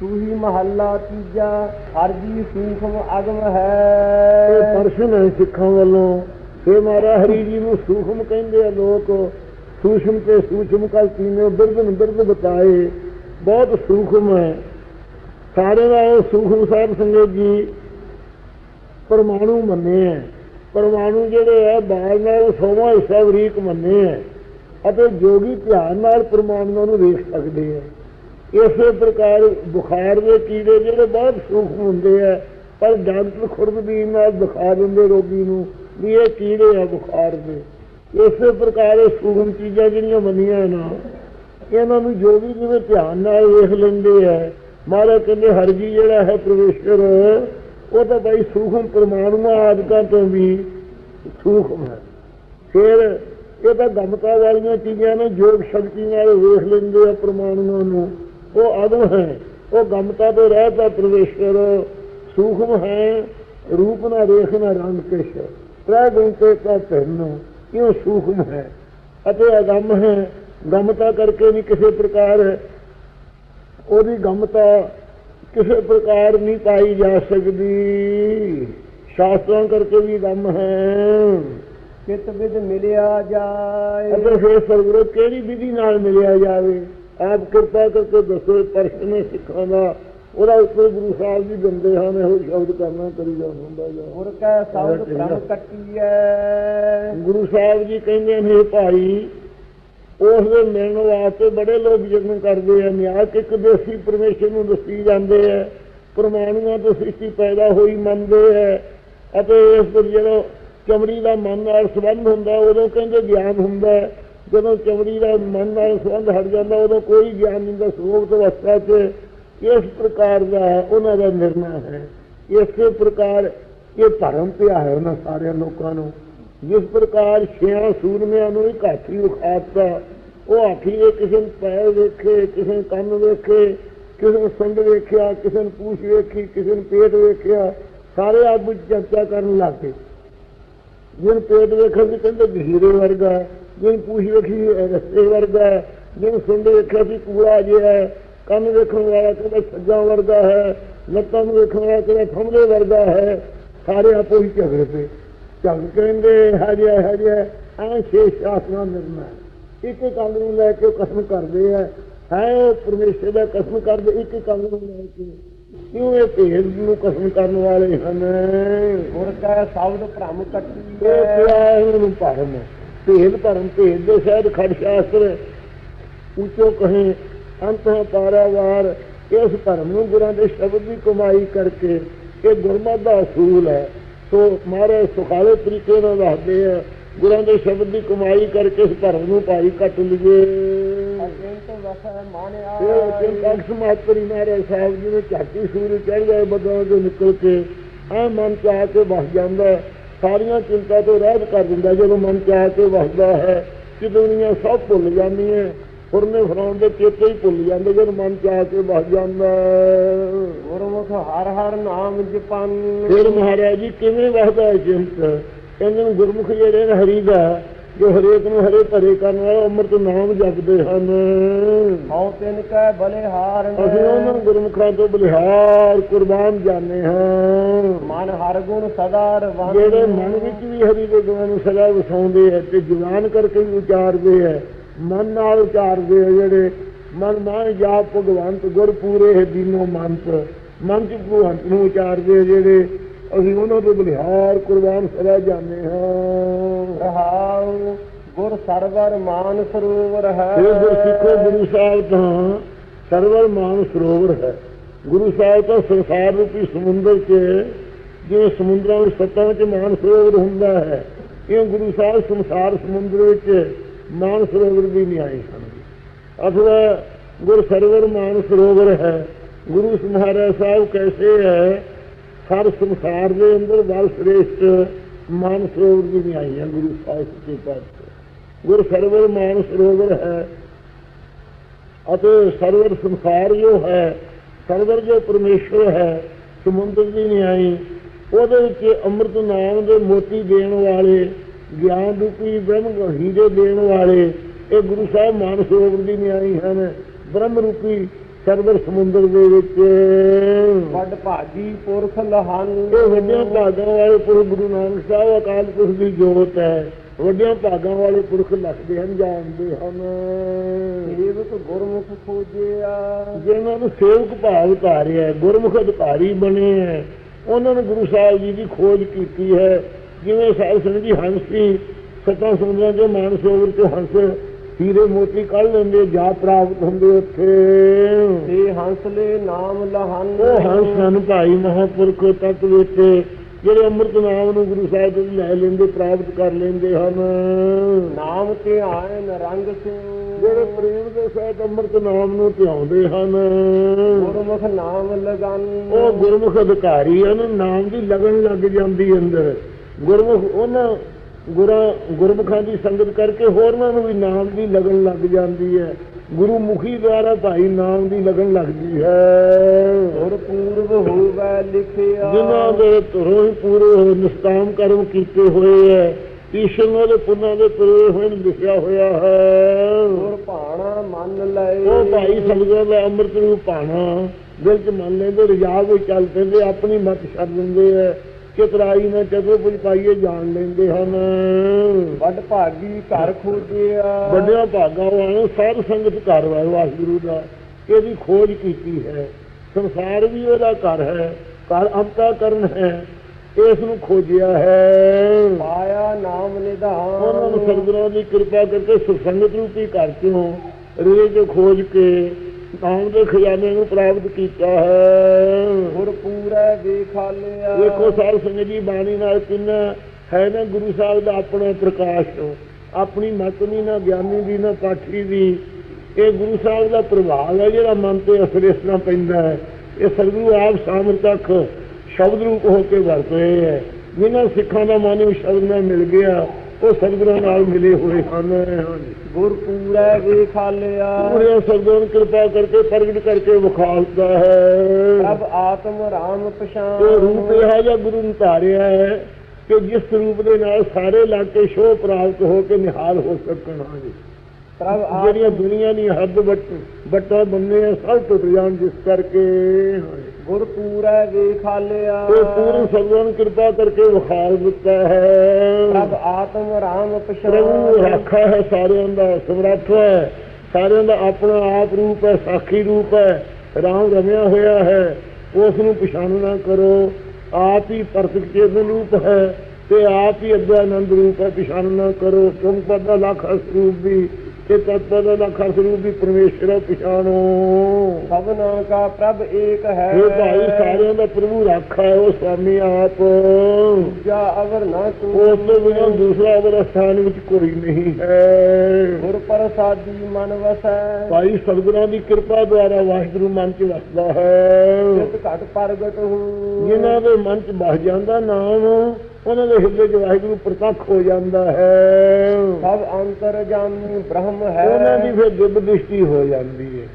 ਤੂਹੀ ਮਹੱਲਾ ਤੀਜਾ ਹਰਜੀ ਸੂਖਮ ਅਗਮ ਇਹ ਹੈ ਪਰਸ਼ਨ ਹੈ ਸਿੱਖਾਂ ਵੱਲੋਂ। ਇਹ ਮਹਾਰਾ ਹਰੀ ਜੀ ਨੂੰ ਸੂਖਮ ਕਹਿੰਦੇ ਆ ਲੋਕ। ਸੂਖਮ ਤੇ ਸੂਖਮ ਕਲ ਤੀਨੇ ਬਿਰਦਨ ਬਿਰਦ ਬਤਾਏ। ਬਹੁਤ ਸੂਖਮ ਹੈ। ਸਾਰੇ ਇਹ ਸੂਖਮ ਸਾਹਿਬ ਸੰਗਤ ਜੀ ਪਰਮਾਣੂ ਮੰਨੇ ਹੈ। ਪਰਮਾਣੂ ਜਿਹੜੇ ਹੈ, ਬਾਲ ਨਾਲ ਸੋਮਾ ਹਿੱਸਾ ਵਰੀਕ ਮੰਨੇ ਹੈ। ਅਤੇ ਜੋਗੀ ਧਿਆਨ ਨਾਲ ਪਰਮਾਣੂਆਂ ਨੂੰ ਵੇਖ ਸਕਦੇ ਹੈ। ਇਸੇ ਪ੍ਰਕਾਰ ਬੁਖਾਰ ਦੇ ਕੀੜੇ ਜਿਹੜੇ ਬਹੁਤ ਸੂਖਮ ਹੁੰਦੇ ਆ, ਪਰ ਡਾਕਟਰ ਖੁਰਦਬੀਨ ਨਾਲ ਦਿਖਾ ਦਿੰਦੇ ਰੋਗੀ ਨੂੰ ਵੀ ਇਹ ਕੀੜੇ ਆ ਬੁਖਾਰ ਦੇ। ਇਸੇ ਪ੍ਰਕਾਰ ਇਹ ਸੂਖਮ ਚੀਜ਼ਾਂ ਜਿਹੜੀਆਂ ਮੰਨੀਆਂ ਨਾ, ਇਹਨਾਂ ਨੂੰ ਜੋ ਵੀ ਜਿਵੇਂ ਧਿਆਨ ਨਾਲ ਵੇਖ ਲੈਂਦੇ ਆ, ਮਹਾਰਾਜ ਕਹਿੰਦੇ ਹਰ ਜੀ ਜਿਹੜਾ ਹੈ ਪ੍ਰਵੇਸ਼ਰ ਉਹ ਤਾਂ ਬਈ ਸੂਖਮ ਪਰਮਾਣੂਆਂ ਆਦਿਕਾਂ ਤੋਂ ਵੀ ਸੂਖਮ ਹੈ। ਫਿਰ ਇਹ ਤਾਂ ਗਮਤਾ ਵਾਲੀਆਂ ਚੀਜ਼ਾਂ ਨੇ ਯੋਗ ਸ਼ਕਤੀ ਨਾਲ ਵੇਖ ਲੈਂਦੇ ਆ ਪਰਮਾਣੂਆਂ ਨੂੰ। ਉਹ ਅਦਮ ਹੈ। ਉਹ ਗਮਤਾ ਤੋਂ ਰਹਿਤਾ ਪ੍ਰਵੇਸ਼ਰ ਸੂਖਮ ਹੈ। ਰੂਪ ਨਾ ਰੇਖ ਨਾ ਰੰਗ ਕਿਛ। ਤ੍ਰੈ ਗੁਣ ਤੇ ਕਾ ਤੈਨੂੰ ਕਿਉਂ ਸੂਖਮ ਹੈ? ਅਤੇ ਅਗੰਮ ਹੈ। ਗਮਤਾ ਕਰਕੇ ਨਹੀਂ ਕਿਸੇ ਪ੍ਰਕਾਰ। ਉਹਦੀ ਗਮਤਾ ਕਿਸੇ ਪ੍ਰਕਾਰ ਨਹੀਂ ਪਾਈ ਜਾ ਸਕਦੀ। ਸ਼ਾਸਤਰਾਂ ਕਰਕੇ ਵੀ ਗਮ ਹੈ। ਚਿਤ ਵਿਦ ਮਿਲਿਆ ਜਾਏ। ਅਤੇ ਫਿਰ ਸਰਗੁਰੂ ਕਿਹੜੀ ਵਿਧੀ ਨਾਲ ਮਿਲਿਆ ਜਾਵੇ? ਆਪ ਕਿਰਪਾ ਕਰਕੇ ਦੱਸੋ ਇਹ ਪ੍ਰਸ਼ਨ ਹੈ ਸਿੱਖਾਂ ਦਾ ਉਹਦਾ ਉੱਪਰ ਗੁਰੂ ਸਾਹਿਬ ਜੀ ਦਿੰਦੇ ਹਨ ਇਹੋ ਸ਼ਬਦ ਕਰਨਾ ਕਰੀ ਜਾ ਹੁੰਦਾ ਜਾ। ਗੁਰ ਕੈ ਸ਼ਬਦ ਭ੍ਰਮ ਕੱਟੀਐ। ਗੁਰੂ ਸਾਹਿਬ ਜੀ ਕਹਿੰਦੇ ਨੇ ਭਾਈ ਉਸ ਦੇ ਮਿਲਣ ਵਾਸਤੇ ਬੜੇ ਲੋਕ ਯਤਨ ਕਰਦੇ ਆ। ਨਿਆਂ ਕਿ ਇੱਕ ਦੇਸੀ ਪਰਮੇਸ਼ਰ ਨੂੰ ਦੱਸੀ ਜਾਂਦੇ ਆ। ਪਰਮਾਣੂਆਂ ਤੋਂ ਸ੍ਰਿਸ਼ਟੀ ਪੈਦਾ ਹੋਈ ਮੰਨਦੇ ਆ। ਅਤੇ ਇਸ ਪਰ ਜਦੋਂ ਚਮੜੀ ਦਾ ਮਨ ਨਾਲ ਸੰਬੰਧ ਹੁੰਦਾ ਉਦੋਂ ਕਹਿੰਦੇ ਗਿਆਨ ਹੁੰਦਾ। ਹੈ। ਜਦੋਂ ਚਮੜੀ ਦਾ ਮਨ ਨਾਲ ਸੰਬੰਧ ਹਟ ਜਾਂਦਾ, ਉਦੋਂ ਕੋਈ ਗਿਆਨ ਨਹੀਂ ਹੁੰਦਾ। ਸਰੋਵਤ ਅਵਸਥਾ 'ਚ ਇਸ ਪ੍ਰਕਾਰ ਦਾ ਹੈ ਉਹਨਾਂ ਦਾ ਨਿਰਣਾ ਹੈ। ਇਸੇ ਪ੍ਰਕਾਰ ਇਹ ਭਰਮ ਪਿਆ ਹੈ ਉਹਨਾਂ ਸਾਰਿਆਂ ਲੋਕਾਂ ਨੂੰ। ਜਿਸ ਪ੍ਰਕਾਰ ਛਿਆਂ ਸੂਰਮਿਆਂ ਨੂੰ ਇੱਕ ਹਾਥੀ ਵਿਖਾਤਾ ਉਹ ਹਾਥੀ ਦੇ ਕਿਸੇ ਨੂੰ ਪੈਰ ਵੇਖੇ, ਕਿਸੇ ਨੂੰ ਕੰਨ ਵੇਖੇ, ਕਿਸੇ ਨੂੰ ਸੰਗ ਵੇਖਿਆ, ਕਿਸੇ ਨੂੰ ਪੂਛ ਵੇਖੀ, ਕਿਸੇ ਨੂੰ ਪੇਟ ਵੇਖਿਆ, ਸਾਰੇ ਆਪ ਵਿੱਚ ਚਰਚਾ ਕਰਨ ਲੱਗੇ ਜਿਹਨ ਪੇਟ ਵੇਖਣ ਸੀ ਕਹਿੰਦੇ, ਗਹੀਰੇ ਵਰਗਾ ਹੈ। ਜਿਹਨ ਪੂਛ ਵੇਖੀ ਰਸਤੇ ਵਰਗਾ ਹੈ। ਜਿਹਨ ਸੁੰਡ ਵੇਖਿਆ ਸੀ ਕੂੜਾ ਜਿਹਾ ਹੈ। ਕੰਨ ਵੇਖਣ ਵਾਲਾ ਕਹਿੰਦਾ ਸੱਜਾ ਵਰਗਾ ਹੈ। ਲੱਤਾਂ ਨੂੰ ਵੇਖਣ ਵਾਲਾ ਕਹਿੰਦਾ ਥੰਮਲੇ ਵਰਗਾ ਹੈ। ਸਾਰੇ ਆਪੋ ਹੀ ਝਗੜੇ ਪਏ ਝਗ ਕਹਿੰਦੇ ਹਜੇ ਹਜੇ ਐ ਛੇ ਸ਼ਾਸਨਾਂ ਨਿਰਣਾ ਇੱਕ ਇੱਕ ਅੰਗ ਨੂੰ ਲੈ ਕੇ ਕਸਮ ਕਰਦੇ ਆ। ਹੈ ਪਰਮੇਸ਼ਰ ਦਾ ਕਸਮ ਕਰਦੇ ਇੱਕ ਇੱਕ ਅੰਗ ਨੂੰ ਲੈ ਕੇ। ਕਿਉਂ ਇਹ ਭੇਦ ਨੂੰ ਕਸਮ ਕਰਨ ਵਾਲੇ ਹਨ? ਗੁਰ ਕੈ ਸ਼ਬਦ ਭ੍ਰਮ ਇਹ ਕੱਟੀਐ ਪਿਆ ਇਹਨਾਂ ਨੂੰ ਭਰਮ ਭੇਦ ਭਰਮ ਭੇਦ ਦੇ ਸ਼ਾਇਦ ਖੜ ਸ਼ਾਸਤਰ। ਉੱਚੋ ਕਹੇ ਅੰਤ ਹੈ ਪਾਰਾਵਾਰ ਇਸ ਭਰਮ ਨੂੰ ਗੁਰਾਂ ਦੇ ਸ਼ਬਦ ਦੀ ਕਮਾਈ ਕਰਕੇ ਇਹ ਗੁਰਮਤਿ ਦਾ ਅਸੂਲ ਹੈ। ਸੋ ਮਾਰੇ ਸੁਖਾਲੇ ਤਰੀਕੇ ਨਾਲ ਦੱਸਦੇ ਆ ਗੁਰਾਂ ਦੇ ਸ਼ਬਦ ਦੀ ਕਮਾਈ ਕਰਕੇ ਇਸ ਭਰਮ ਨੂੰ ਭਾਈ ਕੱਟ ਲਈਏ। ਅਜੰਤ ਵਸੈ ਮਾਨਿਆ ਇਹ ਚਿੰਤਕ ਸਮਾਤਰੀ ਮਹਾਰਾਜ ਸਾਹਿਬ ਜੀ ਨੇ ਝਾਟੀ ਸੂਰ ਚੜ ਗਏ ਬਦਾਂ ਤੋਂ ਨਿਕਲ ਕੇ। ਐ ਮਨ ਚ ਆ ਕੇ ਵਸ ਜਾਂਦਾ। ਸਾਰੀਆਂ ਚਿੰਤਾ ਤੋਂ ਰਹਿਤ ਕਰ ਦਿੰਦਾ ਜਦੋਂ ਮਨ ਚ ਆ ਕੇ ਵਸਦਾ ਹੈ ਕਿ ਦੁਨੀਆ ਸਭ ਭੁੱਲ ਜਾਂਦੀ ਹੈ ਫੁਰਨੇ ਫਰਾਉਣ ਦੇ ਚੇਤੇ ਹੀ ਭੁੱਲ ਜਾਂਦੇ ਜਦੋਂ ਮਨ ਚ ਆ ਕੇ ਵਸ ਜਾਂਦਾ। ਗੁਰਮੁਖ ਹਰ ਹਰ ਨਾਮ ਜਪਨ। ਫਿਰ ਮਹਾਰਾਜ ਜੀ ਕਿਵੇਂ ਵਸਦਾ ਹੈ ਚਿੰਤ ਕਹਿੰਦੇ ਗੁਰਮੁਖ ਜਿਹੜੇ ਹਰੀ ਦਾ ਜੋ ਹਰੇਕ ਨੂੰ ਹਰੇ ਭਰੇ ਕਰਨ ਵਾਲਾ ਅੰਮ੍ਰਿਤ ਨਾਮ ਜਪਦੇ ਹਨ। ਹਉ ਤਿਨ ਕੈ ਬਲਿਹਾਰ ਅਸੀਂ ਉਹਨਾਂ ਗੁਰਮੁਖਾਂ ਤੋਂ ਬਲਿਹਾਰ ਕੁਰਬਾਨ ਜਾਣੇ ਹਾਂ। ਮਨ ਹਰ ਗੁਣ ਸਦਾ ਰਵਨ ਜਿਹੜੇ ਮਨ ਵਿੱਚ ਵੀ ਹਰੀ ਦੇ ਗੁਣਾਂ ਨੂੰ ਸਦਾ ਵਸਾਉਂਦੇ ਆ ਤੇ ਜ਼ੁਬਾਨ ਕਰਕੇ ਵੀ ਉਚਾਰਦੇ ਆ ਮਨ ਨਾਲ ਉਚਾਰਦੇ ਆ ਜਿਹੜੇ ਮਨ ਮਾਨ ਜਾਪ ਭਗਵੰਤ ਗੁਰ ਪੂਰੇ ਹੈ ਦੀਨੋ ਮੰਤ ਮਨ ਚ ਭਗਵੰਤ ਨੂੰ ਉਚਾਰਦੇ ਜਿਹੜੇ ਅਸੀਂ ਉਹਨਾਂ ਤੋਂ ਬਲਿਹਾਰ ਕੁਰਬਾਨ ਸਦਾ ਜਾਣੇ ਹਾਂ। ਰਹਾਉ, ਗੁਰ ਸਰਵਰ ਮਾਨ ਸਰੋਵਰ ਹੈ। ਇਹ ਗੁਰਸਿੱਖੋ ਗੁਰੂ ਸਾਹਿਬ ਤਾਂ ਸਰਵਰ ਮਾਨ ਸਰੋਵਰ ਹੈ। ਗੁਰੂ ਸਾਹਿਬ ਤਾਂ ਸੰਸਾਰ ਰੂਪੀ ਸਮੁੰਦਰ 'ਚ ਜਿਵੇਂ ਸਮੁੰਦਰਾਂ ਵਿੱਚ ਸੱਤਾਂ ਵਿੱਚ ਮਾਨ ਸਰੋਵਰ ਹੁੰਦਾ ਹੈ, ਇਹ ਗੁਰੂ ਸਾਹਿਬ ਸੰਸਾਰ ਸਮੁੰਦਰ ਵਿੱਚ ਮਾਨ ਸਰੋਵਰ ਦੀ ਨਿਆਈ ਹਨ। ਅਥਵਾ ਗੁਰ ਸਰਵਰ ਮਾਨ ਸਰੋਵਰ ਹੈ। ਗੁਰੂ ਮਹਾਰਾਜ ਸਾਹਿਬ ਕੈਸੇ ਹੈ, ਹਰ ਸੰਸਾਰ ਦੇ ਅੰਦਰ ਬਲ ਸ੍ਰੇਸ਼ਟ ਮਾਨ ਸਰੋਵਰ ਦੀ ਨਿਆਈ ਹੈ ਗੁਰੂ ਸਾਹਿਬ ਸੱਚੇ ਪਾਤਸ਼ਾਹ ਗੁਰ ਸਰਵਰ ਮਾਨ ਸਰੋਵਰ ਹੈ। ਅਤੇ ਸਰਵਰ ਸੰਸਾਰ ਜੋ ਹੈ, ਸਰਵਰ ਜੋ ਪਰਮੇਸ਼ਰ ਹੈ, ਸਮੁੰਦਰ ਦੀ ਨਿਆਈ ਉਹਦੇ ਵਿੱਚ ਅੰਮ੍ਰਿਤ ਨਾਮ ਦੇ ਮੋਤੀ ਦੇਣ ਵਾਲੇ, ਗਿਆਨ ਰੂਪੀ ਬ੍ਰਹਮ ਹੀਰੇ ਦੇਣ ਵਾਲੇ, ਇਹ ਗੁਰੂ ਸਾਹਿਬ ਮਾਨ ਸਰੋਵਰ ਦੀ ਨਿਆਈ ਹਨ। ਬ੍ਰਹਮ ਰੂਪੀ ਸਰਵਰ ਸਮੁੰਦਰ ਦੇ ਵਿੱਚ। ਵੱਡ ਭਾਗੀ ਪੁਰਖ ਲਹਨ। ਇਹ ਵੱਡਿਆਂ ਭਾਗਾਂ ਵਾਲੇ ਪੁਰਖ ਗੁਰੂ ਨਾਨਕ ਸਾਹਿਬ ਅਕਾਲ ਪੁਰਖ ਦੀ ਜੋਤ ਹੈ। ਵੱਡਿਆਂ ਭਾਗਾਂ ਵਾਲੇ ਪੁਰਖ ਲੱਖਦੇ ਹਨ ਜਾਣਦੇ ਹਨ। ਸੇਵਕ ਗੁਰਮੁਖ ਖੋਜਿਆ। ਜਿਹਨਾਂ ਨੂੰ ਸੇਵਕ ਭਾਵ ਧਾਰਿਆ ਗੁਰਮੁਖ ਅਧਿਕਾਰੀ ਬਣੇ ਹੈ। ਉਹਨਾਂ ਨੇ ਗੁਰੂ ਸਾਹਿਬ ਜੀ ਦੀ ਖੋਜ ਕੀਤੀ ਹੈ। ਜਿਵੇਂ ਸਾਹਿਬ ਸਿੰਘ ਜੀ ਹੰਸ ਸੀ ਸਤਾਂ ਸਮੁੰਦਰਾਂ ਚੋਂ ਮਾਨਸਰੋਵਰ ਚੋਂ ਹੰਸ ਹੀਰੇ ਮੋਤੀ ਕੱਢ ਲੈਂਦੇ ਜਾ ਪ੍ਰਾਪਤ ਹੁੰਦੇ ਉੱਥੇ। ਤੇ ਹੰਸਲੇ ਨਾਮ ਲਹਨ। ਉਹ ਹੰਸ ਹਨ ਭਾਈ ਮਹਾਪੁਰਖ ਤਤ ਵਿੱਚ ਜਿਹੜੇ ਅੰਮ੍ਰਿਤ ਨਾਮ ਨੂੰ ਗੁਰੂ ਸਾਹਿਬ ਤੋਂ ਲੈ ਲੈਂਦੇ ਪ੍ਰਾਪਤ ਕਰ ਲੈਂਦੇ ਹਨ। ਨਾਮ ਤੇ ਆਇਨ ਰੰਗ ਸਿੰਘ ਜਿਹੜੇ ਪ੍ਰੇਮ ਦੇ ਸਹਿਤ ਅੰਮ੍ਰਿਤ ਨਾਮ ਨੂੰ ਧਿਆਉਂਦੇ ਹਨ। ਗੁਰਮੁਖ ਨਾਮ ਲਗਨ। ਉਹ ਗੁਰਮੁਖ ਅਧਿਕਾਰੀ ਹਨ ਨਾਮ ਦੀ ਲਗਨ ਲੱਗ ਜਾਂਦੀ ਅੰਦਰ। ਗੁਰਮੁਖ ਉਹਨਾਂ ਗੁਰਾਂ ਗੁਰਮੁਖਾਂ ਦੀ ਸੰਗਤ ਕਰਕੇ ਹੋਰਨਾਂ ਨੂੰ ਵੀ ਨਾਮ ਦੀ ਲਗਨ ਲੱਗ ਜਾਂਦੀ ਹੈ। ਗੁਰੂ ਮੁਖੀ ਦੁਆਰਾ ਭਾਈ ਨਾਮ ਦੀ ਲਗਨ ਲੱਗਦੀ ਹੈ। ਗੁਰ ਪੂਰਵ ਹੋਵੇ ਲਿਖਿਆ। ਜਿਨ੍ਹਾਂ ਦੇ ਧਰੋਂ ਹੀ ਪੂਰੇ ਨਿਸਤਾਮ ਕਰਮ ਕੀਤੇ ਹੋਏ ਹੈ ਈਸ਼ਵਰ ਦੇ ਪੁੰਨਾਂ ਦੇ ਪੂਰੇ ਹੋਏ ਲਿਖਿਆ ਹੋਇਆ ਹੈ। ਗੁਰ ਭਾਣਾ ਮੰਨ ਲਏ ਉਹ ਭਾਈ ਸੰਗਤ ਦਾ ਅੰਮ੍ਰਿਤ ਨੂੰ ਪਾਣਾ ਦਿਲ ਚ ਮੰਨ ਲੈਂਦੇ ਰਜਾ ਵਿੱਚ ਚੱਲ ਪੈਂਦੇ ਆਪਣੀ ਮਤ ਛੱਡ ਦਿੰਦੇ ਐ ਚਤਰਾਈ ਨਾਲ ਜਦੋਂ ਕੁਝ ਪਾਈਏ ਜਾਣ ਲੈਂਦੇ ਹਨ। ਵੱਡ ਭਾਗੀ ਘਰ ਖੋਜਿਆ ਵੱਡਿਆਂ ਭਾਗਾਂ ਵਾਲੋਂ ਸਾਧ ਸੰਗਤ ਘਰ ਵਾਲੇ ਵਾਹਿਗੁਰੂ ਦਾ। ਇਹਦੀ ਖੋਜ ਕੀਤੀ ਹੈ। ਸੰਸਾਰ ਵੀ ਉਹਦਾ ਘਰ ਹੈ ਘਰ ਅੰਤਾ ਕਰਨ ਹੈ ਇਸ ਨੂੰ ਖੋਜਿਆ ਹੈ। ਪਾਇਆ ਨਾਮ ਉਹਨਾਂ ਨੂੰ ਨਿਧਾਨ ਸਰਗੁਰਾਂ ਦੀ ਕਿਰਪਾ ਕਰਕੇ ਸੁਸੰਗਤ ਰੂਪੀ ਘਰ ਚੋਂ ਰੇਜ ਖੋਜ ਕੇ ਨਾਮ ਦੇ ਖਜ਼ਾਨੇ ਨੂੰ ਪ੍ਰਾਪਤ ਕੀਤਾ ਹੈ। ਗੁਰ ਪੂਰੇ ਵੇਖਾਲਿਆ। ਵੇਖੋ ਸਾਧ ਸੰਗਤ ਜੀ ਬਾਣੀ ਨਾਲ ਕਿੰਨਾ ਹੈ ਨਾ ਗੁਰੂ ਸਾਹਿਬ ਦਾ ਆਪਣਾ ਪ੍ਰਕਾਸ਼। ਆਪਣੀ ਮਤ ਨਹੀਂ ਨਾ ਗਿਆਨੀ ਦੀ ਨਾ ਪਾਠੀ ਦੀ। ਇਹ ਗੁਰੂ ਸਾਹਿਬ ਦਾ ਪ੍ਰਭਾਵ ਹੈ ਜਿਹੜਾ ਮਨ ਤੇ ਅਸਰ ਇਸ ਨਾਲ ਪੈਂਦਾ ਹੈ। ਇਹ ਸਤਿਗੁਰੂ ਆਪ ਸਾਮਰਥਕ ਸ਼ਬਦ ਰੂਪ ਹੋ ਕੇ ਵਰਤ ਰਹੇ ਹੈ। ਜਿਨ੍ਹਾਂ ਸਿੱਖਾਂ ਦਾ ਮਨ ਵੀ ਸ਼ਬਦ ਨਾਲ ਮਿਲ ਗਿਆ। ਉਹ ਸਤਿਗੁਰਾਂ ਨਾਲ ਮਿਲੇ ਹੋਏ ਹਨ। ਹਾਂਜੀ ਗੁਰ ਪੂਰੇ ਵੇਖਾਲਿਆ ਪੂਰੇ ਸਤਿਗੁਰਾਂ ਕਿਰਪਾ ਕਰਕੇ ਪ੍ਰਗਟ ਕਰਕੇ ਵਿਖਾਲਦਾ ਹੈ। ਪ੍ਰਭ ਆਤਮ ਰਾਮ ਪਛਾਨ ਉਹ ਰੂਪ ਇਹ ਜਿਹਾ ਗੁਰੂ ਨੇ ਧਾਰਿਆ ਹੈ ਕਿ ਜਿਸ ਰੂਪ ਦੇ ਨਾਲ ਸਾਰੇ ਇਲਾਕੇ ਸ਼ੋਅ ਪ੍ਰਾਪਤ ਹੋ ਕੇ ਨਿਹਾਲ ਹੋ ਸਕਣ। ਹਾਂਜੀ ਜਿਹੜੀਆਂ ਦੁਨੀਆ ਦੀ ਹੱਦ ਵੱਟ ਵੱਟਾ ਬੰਨੇ ਸਭ ਟੁੱਟ ਜਾਣ ਜਿਸ ਕਰਕੇ। ਹਾਂਜੀ। ਗੁਰ ਪੂਰੇ ਵੇਖਾਲਿਆ। ਉਹ ਪੂਰਨ ਸਤਿਗੁਰਾਂ ਨੇ ਕਿਰਪਾ ਕਰਕੇ ਵਿਖਾਲ ਦਿੱਤਾ ਹੈ। ਪ੍ਰਭ ਆਤਮ ਰਾਮ ਪਛਾਨ ਰਾਖਾ ਹੈ ਸਾਰਿਆਂ ਦਾ ਸਮਰੱਥ ਹੈ। ਸਾਰਿਆਂ ਦਾ ਆਪਣਾ ਆਪ ਰੂਪ ਹੈ ਸਾਖੀ ਰੂਪ ਹੈ। ਰਾਮ ਰਮਿਆ ਹੋਇਆ ਹੈ। ਉਸ ਨੂੰ ਪਛਾਣਨਾ ਕਰੋ। ਆਪ ਹੀ ਪਰਤਕ ਚੇਤਨ ਰੂਪ ਹੈ ਤੇ ਆਪ ਹੀ ਅਦਿਆਨੰਦ ਰੂਪ ਹੈ। ਪਛਾਣਨਾ ਕਰੋ। ਤੁਮ ਦਾ ਲੱਖ ਸਰੂਪ ਵੀ ਤੇ ਤਤਪਦ ਦਾ ਲੱਖ ਸਰੂਪ ਵੀ ਪਰਮੇਸ਼ਰ ਹੈ, ਪਛਾਣੋ। ਸਭਨਾ ਕਾ ਪ੍ਰਭ ਏਕ ਹੈ। ਇਹ ਭਾਈ ਸਾਰਿਆਂ ਦਾ ਪ੍ਰਭੂ ਰਾਖਾ ਹੈ ਉਹ ਸਵਾਮੀ ਆਪ। ਜਾ ਅਵਰ ਨਾ ਤੂੰ। ਉਸ ਤੋਂ ਬਿਨਾਂ ਦੂਸਰਾ ਅਵਰ ਸਥਾਨ ਵਿੱਚ ਕੋਈ ਨਹੀਂ। ਹੈ। ਗੁਰ ਪ੍ਰਸਾਦੀ ਮਨ ਵਸੈ। ਭਾਈ ਸਤਿਗੁਰਾਂ ਦੀ ਕਿਰਪਾ ਦੁਆਰਾ ਵਾਹਿਗੁਰੂ ਮਨ ਚ ਵਸਦਾ ਹੈ। ਜਿਤ ਘਟ ਪ੍ਰਗਟ ਹੂੰ ਜਿਨ੍ਹਾਂ ਦੇ ਮਨ ਚ ਬਸ ਜਾਂਦਾ ਨਾਮ ਉਹਨਾਂ ਦੇ ਹਿਰਦੇ ਚ ਵਾਹਿਗੁਰੂ ਪ੍ਰਤੱਖ ਹੋ ਜਾਂਦਾ ਹੈ। ਸਭ ਅੰਤਰ ਜਾਮੀ ਬ੍ਰਹਮ ਹੈ। ਉਹਨਾਂ ਦੀ ਫਿਰ ਦਿਵ ਦ੍ਰਿਸ਼ਟੀ ਹੋ ਜਾਂਦੀ ਹੈ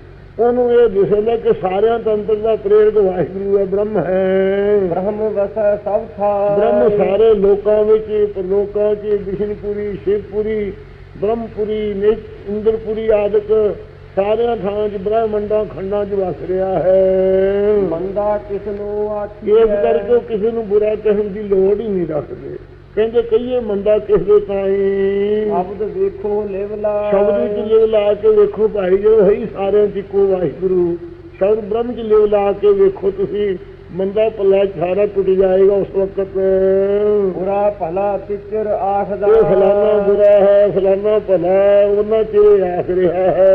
ਉਹਨੂੰ ਇਹ ਦਿਸਦਾ ਕਿ ਸਾਰਿਆਂ ਤੰਤਰ ਦਾ ਪ੍ਰੇਰਕ ਵਾਹਿਗੁਰੂ ਹੈ ਬ੍ਰਹਮ ਹੈ। ਬ੍ਰਹਮ ਵਸੈ ਸਭ ਥਾ। ਬ੍ਰਹਮ ਸਾਰੇ ਲੋਕਾਂ ਵਿੱਚ ਪ੍ਰਲੋਕਾਂ ਚ ਵਿਸ਼ਨਪੁਰੀ ਸ਼ਿਵਪੁਰੀ ਬ੍ਰਹਮਪੁਰੀ ਨਿਤ ਇੰਦਰਪੁਰੀ ਆਦਿਕ ਸਾਰਿਆਂ ਥਾਂ 'ਚ ਬ੍ਰਹਮੰਡਾਂ ਖੰਡਾਂ 'ਚ ਵਸ ਰਿਹਾ ਹੈ। ਮੰਦਾ ਕਿਸ ਨੂੰ ਆਖੀ ਇਸ ਕਰਕੇ ਕਿਸੇ ਨੂੰ ਬੁਰਾ ਕਹਿਣ ਦੀ ਲੋੜ ਹੀ ਨਹੀਂ ਰੱਖਦੇ। ਕਹਿੰਦੇ ਕਹੀਏ ਮੰਦਾ ਕਿਸ ਦੇ ਤਾਈ। ਸ਼ਬਦ ਵੇਖੋ ਲੇਵਲਾ ਸ਼ਬਦ ਵਿੱਚ ਲਿਵ ਲਾ ਕੇ ਵੇਖੋ ਭਾਈ ਜੋ ਹੈ ਸਾਰਿਆਂ 'ਚ ਇੱਕੋ ਵਾਹਿਗੁਰੂ। ਸ਼ਬਦ ਬ੍ਰਹਮ 'ਚ ਲਿਵ ਲਾ ਕੇ ਵੇਖੋ ਤੁਸੀਂ। ਮੰਦਾ ਪੱਲਾ ਸਾਰਾ ਟੁੱਟ ਜਾਏਗਾ ਉਸ ਵਕਤ। ਬੁਰਾ ਭਲਾ ਤਿਚਰ ਆਖਦਾ ਫਲਾਨਾ ਬੁਰਾ ਹੈ ਫਲਾਨਾ ਭਲਾ ਉਹਨਾਂ 'ਚ ਆਖ ਰਿਹਾ ਹੈ।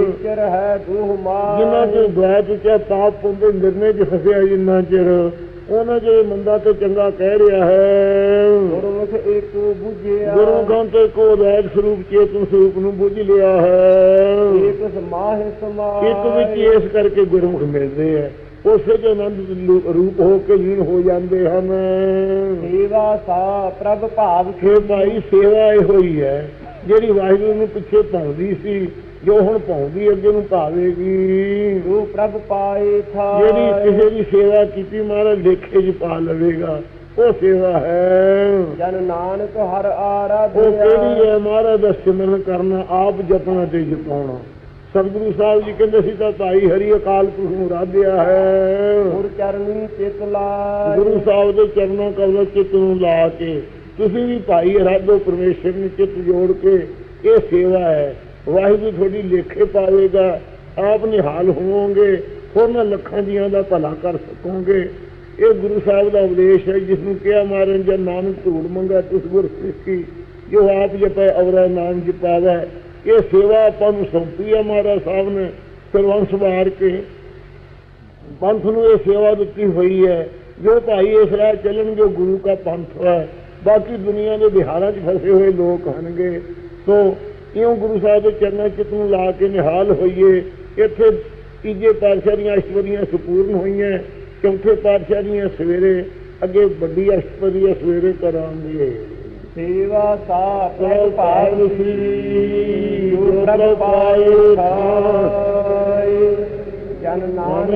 ਤਿਚਰ ਹੈ ਦੂਹ ਮਾਰ। ਜਿਨ੍ਹਾਂ ਚ ਦੁਆਤ ਚ ਪਾਪ ਪੁੰਦੇ ਨਿਰਣੇ ਚ ਫਸਿਆ ਜਿੰਨਾ ਚਿਰ ਉਹਨਾਂ ਜੇ ਮੰਦਾ ਤੇ ਚੰਗਾ ਕਹਿ ਰਿਹਾ ਹੈ। ਗੁਰਮੁਖ ਏਕੋ ਬੁਝਿਆ। ਗੁਰੂ ਗ੍ਰੰਥ ਤੇ ਕੋ ਰੈਤ ਸਰੂਪ ਚੇਤਨ ਸਰੂਪ ਨੂੰ ਬੁੱਝ ਲਿਆ ਹੈ। ਏਕ ਸਮਾਹਿ ਸਮਾਹਿ। ਇੱਕ ਵਿੱਚ ਇਸ ਕਰਕੇ ਗੁਰਮੁਖ ਮਿਲਦੇ ਆ ਉਸੇ ਦੇ ਆਨੰਦ ਰੂਪ ਹੋ ਕੇ ਲੀਨ ਹੋ ਜਾਂਦੇ ਹਨ। ਸੇਵਾ ਸਾ ਪ੍ਰਭ ਭਾਵ ਫੇ ਭਾਈ ਸੇਵਾ ਇਹ ਹੋਈ ਹੈ। ਜਿਹੜੀ ਵਾਹਿਗੁਰੂ ਨੂੰ ਪਿੱਛੇ ਪਾਉਂਦੀ ਸੀ ਜੋ ਹੁਣ ਪਾਉਂਦੀ ਅੱਗੇ ਨੂੰ ਪਾਵੇਗੀ ਜੋ ਪ੍ਰਭ ਪਾਏ ਥਾ। ਜਿਹੜੀ ਕਿਸੇ ਦੀ ਸੇਵਾ ਕੀਤੀ ਮਹਾਰਾਜ ਲੇਖੇ 'ਚ ਪਾ ਲਵੇਗਾ। ਉਹ ਸੇਵਾ ਹੈ। ਜਨ ਨਾਨਕ ਹਰ ਉਹ ਆਰਾਧਿਆ ਕਿਹੜੀ ਹੈ? ਮਹਾਰਾਜ ਦਾ ਸਿਮਰਨ ਕਰਨਾ ਆਪ ਜਪਣਾ ਤੇ ਜਪਾਉਣਾ। ਸਤਿਗੁਰੂ ਸਾਹਿਬ ਜੀ ਕਹਿੰਦੇ ਸੀ ਤਾਂ ਭਾਈ ਹਰੀ ਅਕਾਲ ਪੁਰਖ ਨੂੰ ਰਾਧਿਆ ਹੈ। ਗੁਰ ਚਰਨੀ ਚਿਤ ਲਾਇ ਗੁਰੂ ਸਾਹਿਬ ਦੇ ਚਰਨਾਂ ਕਮਲ ਚਿੱਤ ਨੂੰ ਲਾ ਕੇ ਤੁਸੀਂ ਵੀ ਭਾਈ ਅਰਾਧੋ ਪਰਮੇਸ਼ਰ ਨੂੰ ਚਿੱਤ ਜੋੜ ਕੇ ਇਹ ਸੇਵਾ ਹੈ। ਵਾਹਿਗੁਰੂ ਤੁਹਾਡੀ ਲੇਖੇ ਪਾਵੇਗਾ ਆਪ ਨਿਹਾਲ ਹੋਵੋਗੇ ਹੋਰਨਾਂ ਲੱਖਾਂ ਜੀਆਂ ਦਾ ਭਲਾ ਕਰ ਸਕੋਗੇ। ਇਹ ਗੁਰੂ ਸਾਹਿਬ ਦਾ ਉਪਦੇਸ਼ ਹੈ ਜਿਸ ਨੂੰ ਕਿਹਾ ਮਾਰਨ ਜਨ ਨਾਨਕ ਧੂੜ ਮੰਗਾ ਤਿਸ ਗੁਰ ਸਿੱਖੀ ਜੋ ਆਪ ਜਪੈ ਅਵਰਾ ਨਾਮ ਜਪਾਵੇ। ਇਹ ਸੇਵਾ ਆਪਾਂ ਨੂੰ ਸੌਂਪੀ ਹੈ ਮਹਾਰਾਜ ਸਾਹਿਬ ਨੇ ਸਰਵੰਸ ਵਾਰ ਕੇ। ਪੰਥ ਨੂੰ ਇਹ ਸੇਵਾ ਦਿੱਤੀ ਹੋਈ ਹੈ। ਜੋ ਭਾਈ ਇਸ ਰਾਹ ਚੱਲਣਗੇ ਉਹ ਗੁਰੂ ਦਾ ਪੰਥ ਹੈ। ਬਾਕੀ ਦੁਨੀਆ ਦੇ ਬਿਹਾਰਾਂ 'ਚ ਫਸੇ ਹੋਏ ਲੋਕ ਹਨਗੇ ਸੋ ਇਉਂ ਗੁਰੂ ਸਾਹਿਬ ਦੇ ਚਰਨਾਂ 'ਚ ਨੂੰ ਲਾ ਕੇ ਨਿਹਾਲ ਹੋਈਏ। ਇੱਥੇ ਤੀਜੇ ਪਾਤਸ਼ਾਹ ਦੀਆਂ ਅਸ਼ਟਪਦੀਆਂ ਸੰਪੂਰਨ ਹੋਈਆਂ। ਚੌਥੇ ਪਾਤਸ਼ਾਹ ਦੀਆਂ ਸਵੇਰੇ ਅੱਗੇ ਵੱਡੀ ਅਸ਼ਟਪਦੀ ਸਵੇਰੇ ਕਰਾਂਗੇ। ਸੇਵਾ ਸਾ ਪ੍ਰਭ ਭਾਗ ਭਾਗ ਸੀ जन नान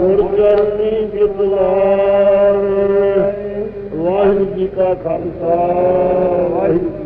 ਗੁਰ ਚਰਨੀ गुरगर बिद्वार वाहिजी का ਖਾਲਸਾ ਵਾਹਿਗੁਰੂ